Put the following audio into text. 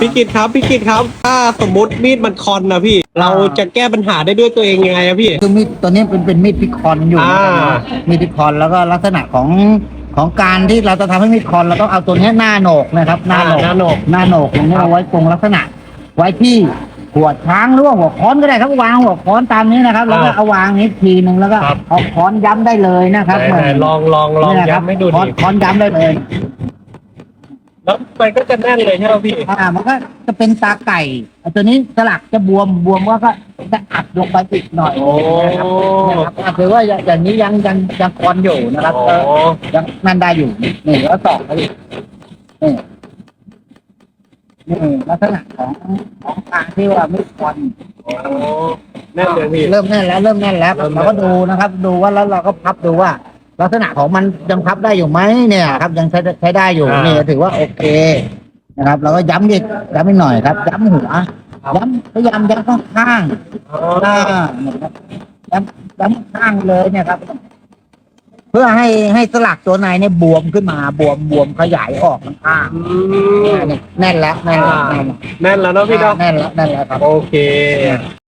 พี่กิตครับพี่กิตครับ ถ้าสมมติมีดมันคอนนะพี่ เราจะแก้ปัญหาได้ด้วยตัวเองยังไงอะพี่ คือมีดตัวนี้เป็นเป็นมีดพิคอนอยู่อ่า มีดพิคอนแล้วก็ลักษณะของของการที่เราจะทำให้มีดคอนเราต้องเอาตัวนี้หน้าโหนกนะครับหน้าโหนกหน้าโหนก หน้าโหนกตรงนี้เอาไว้ตรงลักษณะ ไว้ที่หัวช้างหรือว่าหัวค้อนก็ได้ครับวางหัวค้อนตามนี้นะครับ แล้วก็เอาวางนี้ทีหนึ่งแล้วก็ครับ เอาค้อนย้ำได้เลยนะครับไหนๆลองลองลองนี่นะครับย้ำให้ดูค้อนดิค้อนย้ำได้เลย แล้วมันก็จะแน่นเลยใช่ไหมพี่อ่ามันก็จะเป็นตาไก่ไอ้ตัวนี้สลักจะบวมบวมว่าก็จะอัดลงไปอีกหน่อยโอ้นะครับนะครับอ่าคือว่าอย่างนี้ยังยังยังคอนอยู่นะครับโอ้ก็ยังนั่นได้อยู่นี่แล้วต่อไปอีกนี่นี่ลักษณะของของการที่ว่าไม่คอนโอ้แน่นเลยพี่ เริ่มแน่นแล้วเริ่มแน่นแล้วเริ่มแน่น เราก็ดูนะครับ ดูว่าแล้วเราก็พับดูว่า ลักษณะของมันยังพับได้อยู่ไหมเนี่ยครับ ยังใช้ใช้ได้อยู่นี่ถือว่าโอเคนะครับ เราก็ย้ำอีกย้ำอีกหน่อยครับ ย้ำหัวย้ำพยายามย้ำข้างข้างอ๋อๆหน้าเนี่ยครับย้ำย้ำข้างเลยเนี่ยครับ เพื่อให้ให้สลักตัวในเนี่ยบวมขึ้นมาบวมบวมขยายออกข้างอืๆมเนี่ยแน่นแล้วแน่นแล้วแน่นแล้วแน่นแล้วเนาะพี่เนาะแน่นแล้วแน่นแล้วครับ โอเค